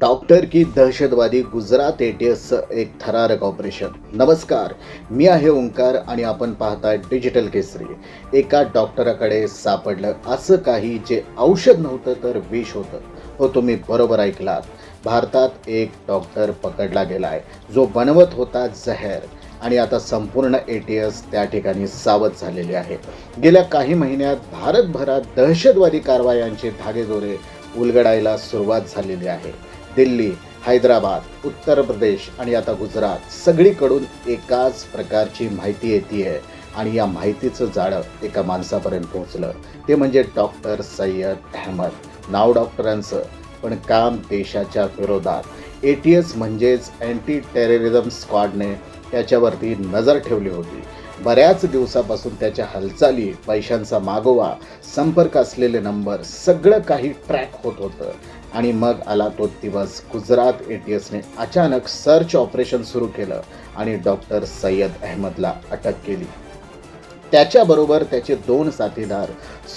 Doctor की दहशतवादी गुजरात एटीएसचं एक थरारक ऑपरेशन. नमस्कार मी आहे ओंकार आणि आपण पाहताय डिजिटल केसरी. एका डॉक्टराकडे सापडलं. असं काही जे औषध नव्हतं तर विष होतं. हो तुम्ही बरोबर ऐकलात. भारतात एक डॉक्टर पकडला गेला आहे जो बनवत होता जहर. आणि आता संपूर्ण ए टी एस त्या ठिकाणी सावध झालेले आहे. गेल्या काही महिन्यात भारतभरात दहशतवादी कारवायांचे धागेदोरे उलगडायला सुरुवात झालेली आहे. दिल्ली हैदराबाद उत्तर प्रदेश आणि आता गुजरात सगळीकडून एकाच प्रकारची माहिती येते आहे. आणि या माहितीचं जाळं एका माणसापर्यंत पोहोचलं. ते म्हणजे डॉक्टर सय्यद अहमद. नाव डॉक्टरांचं पण काम देशाच्या विरोधात. ए टी एस म्हणजेच अँटी टेररिझम स्क्वॉडने त्याच्यावरती नजर ठेवली होती. बऱ्याच दिवसापासून त्याच्या हालचाली पैशांचा मागोवा संपर्क असलेले नंबर सगळं काही ट्रॅक होत होतं. आणि मग आला तो दिवस गुजरात ए टी एसने अचानक सर्च ऑपरेशन सुरू केलं आणि डॉक्टर सय्यद अहमदला अटक केली. त्याच्याबरोबर त्याचे दोन साथीदार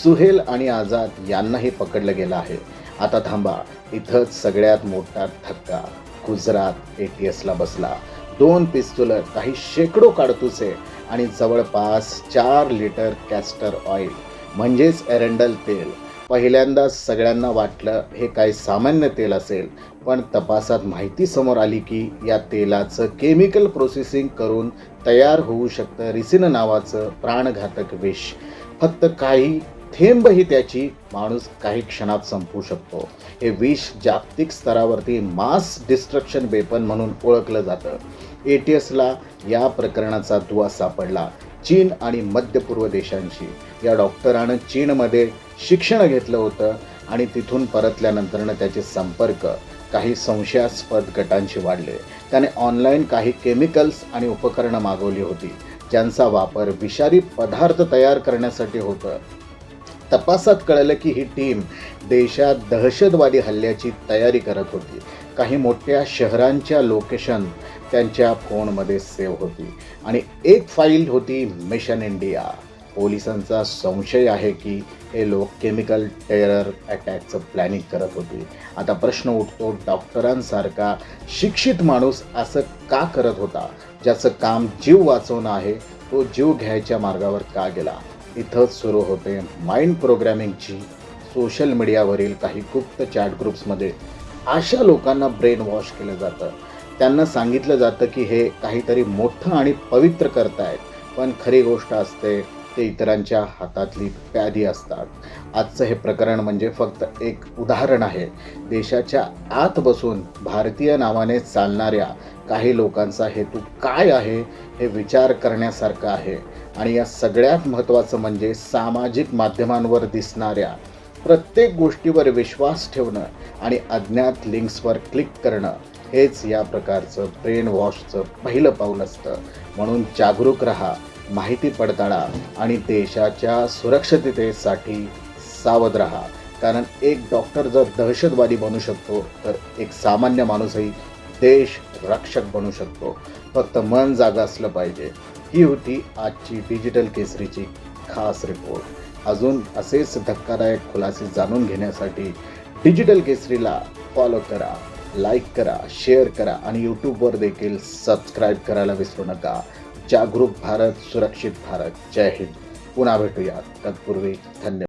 सुहेल आणि आझाद यांनाही पकडलं गेलं आहे. आता थांबा इथंच सगळ्यात मोठा धक्का गुजरात ए टी एसला बसला. दोन पिस्तुलं काही शेकडो काडतुसे आणि जवळपास चार लिटर कॅस्टर ऑइल म्हणजेच एरंडल तेल. पहिल्यांदा सगळ्यांना वाटलं हे काही सामान्य तेल असेल पण तपासात माहिती समोर आली की या तेलाचं केमिकल प्रोसेसिंग करून तयार होऊ शकतं रिसिन नावाचं प्राणघातक विष. फक्त काही थेंबही त्याची माणूस काही क्षणात संपू शकतो. हे विष जागतिक स्तरावरती मास डिस्ट्रक्शन वेपन म्हणून ओळखलं जातं. ए टी एसला या प्रकरणाचा दुवा सापडला. चीन आणि मध्य पूर्व देशांशी. या डॉक्टरानं चीनमध्ये शिक्षण घेतलं होतं आणि तिथून परतल्यानंतरनं त्याचे संपर्क काही संशयास्पद गटांशी वाढले. त्याने ऑनलाईन काही केमिकल्स आणि उपकरणं मागवली होती. ज्यांचा वापर विषारी पदार्थ तयार करण्यासाठी होतं. तपासात कळलं की ही टीम देशात दहशतवादी हल्ल्याची तयारी करत होती. काही मोठ्या शहरांच्या लोकेशन त्यांच्या फोनमध्ये सेव्ह होती? आणि एक फाईल होती मिशन इंडिया. पोलिसांचा संशय आहे की हे लोक केमिकल टेरर अटॅकचं प्लॅनिंग करत होती. आता प्रश्न उठतो डॉक्टरांसारखा शिक्षित माणूस असं का करत होता? ज्याचं काम जीव वाचवणं आहे तो जीव घ्यायच्या मार्गावर का गेला? इथंच सुरू होते माइंड प्रोग्रॅमिंगची. सोशल मीडियावरील काही गुप्त चॅट ग्रुप्समध्ये अशा लोकांना ब्रेन वॉश केलं जातं. त्यांना सांगितलं जातं की हे काहीतरी मोठं आणि पवित्र करतायत. पण खरी गोष्ट असते ते इतरांच्या हातातली प्यादी असतात. आजचं हे प्रकरण म्हणजे फक्त एक उदाहरण आहे. देशाच्या आत बसून भारतीय नावाने चालणाऱ्या काही लोकांचा हेतू काय आहे हे विचार करण्यासारखं आहे. आणि या सगळ्यात महत्त्वाचं म्हणजे सामाजिक माध्यमांवर दिसणाऱ्या प्रत्येक गोष्टीवर विश्वास ठेवणं आणि अज्ञात लिंक्सवर क्लिक करणं. हेच या प्रकारचं ब्रेन वॉशचं पहिलं पाऊल असतं. म्हणून जागरूक रहा माहिती पडताळा आणि देशाच्या सुरक्षिततेसाठी सावध राहा. कारण एक डॉक्टर जर दहशतवादी बनू शकतो तर एक सामान्य माणूसही देश रक्षक बनू शकतो. फक्त मन जागा असलं पाहिजे. ही होती आजची डिजिटल केसरीची खास रिपोर्ट अजून असेच धक्कादायक खुलासे जाणून घेण्यासाठी डिजिटल केसरीला फॉलो करा. लाईक करा शेअर करा आणि यूट्यूबवर देखील सबस्क्राईब करायला विसरू नका. जागरूक भारत सुरक्षित भारत. जय हिंद. पुन्हा भेटूया तत्पूर्वी धन्यवाद.